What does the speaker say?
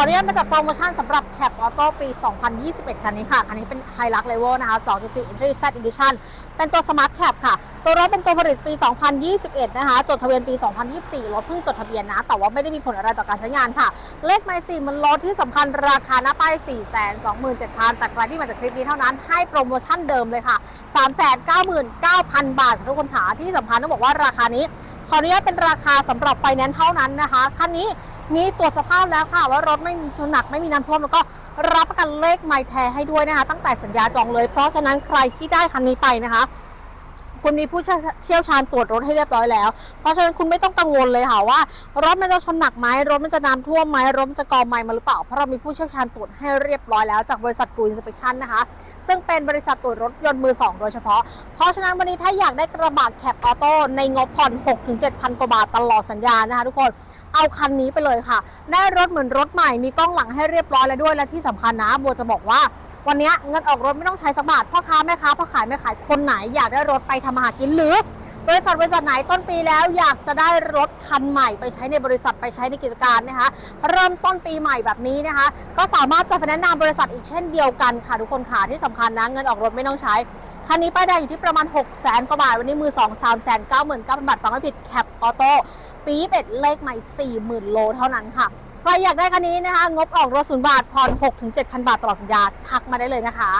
ออนุญาตมาจัดโปรโมชั่นสำหรับแคปออโต้ปี 2021 คันนี้ค่ะ คันนี้เป็น h i l u x Level นะคะ 2.4 Entry Z Edition เป็นตัว Smart Cap ค่ะ ตัวรถเป็นตัวผลิตปี 2021 นะคะ จดทะเบียนปี 2024 รถเพิ่งจดทะเบียนนะ แต่ว่าไม่ได้มีผลอะไรต่อการใช้งานค่ะ เลขไมล์สี่มันลดที่สำคัญราคาหน้าป้าย 427,000 แต่ใครที่มาจากคลิปนี้เท่านั้นให้โปรโมชั่นเดิมเลยค่ะ 399,000 บาททุกคนค่ะที่สำคัญต้องบอกว่าราคานี้ ขออนุญาตเป็นราคาสำหรับไฟแนนซ์เท่านั้นนะคะคันนี้มีตรวจสภาพแล้วค่ะ ว่ารถไม่มีชนหนักไม่มีน้ำท่วมแล้วก็รับประกันเลขไมล์แท้ให้ด้วยนะคะ ตั้งแต่สัญญาจองเลย เพราะฉะนั้นใครที่ได้คันนี้ไปนะคะ คุณมีผู้เชี่ยวชาญตรวจรถให้เรียบร้อยแล้ว เพราะฉะนั้นคุณไม่ต้องกังวลเลยค่ะว่า รถมันจะชนหนักไหมรถมันจะน้ำท่วมไหมรถมันจะกองไหมมาหรือเปล่า เพราะเรามีผู้เชี่ยวชาญตรวจให้เรียบร้อยแล้วจากบริษัทกูอินสเปคชั่นนะคะ ซึ่งเป็นบริษัทตรวจรถยนต์มือ 2 โดยเฉพาะ เพราะฉะนั้นวันนี้ถ้าอยากได้กระบะแคปออโต้ในงบผ่อน6-7,000 กว่าบาทตลอดสัญญานะคะทุกคนเอาคันนี้ไปเลยค่ะ ได้รถเหมือนรถใหม่มีกล้องหลังให้เรียบร้อยแล้วด้วยและที่สำคัญนะโบจะบอกว่า วันนี้เงินออกรถไม่ต้องใช้สักบาทพ่อค้าแม่ค้าพ่อขายแม่ขายคนไหนอยากได้รถไปทำมาหากินหรือบริษัทบริษัทไหนต้นปีแล้วอยากจะได้รถคันใหม่ไปใช้ในบริษัทไปใช้ในกิจการนะคะ เริ่มต้นปีใหม่แบบนี้นะคะ ก็สามารถจะแนะนำบริษัทอีกเช่นเดียวกันค่ะทุกคนค่ะที่สำคัญนะเงินออกรถไม่ต้องใช้คันนี้ป้ายแดงอยู่ที่ประมาณ 6 0 0 0 0 0กว่าบาท วันนี้มือ 2 3 9 9 0 0 0บาทฟังไม่ผิดแคปออโต้ปี21เลขใหม่ 40,000 โลเท่านั้นค่ะ ใครอยากได้คันนี้นะคะ งบออกรถศูนย์บาทผ่อน6-7,000 บาทตลอดสัญญาทักมาได้เลยนะคะ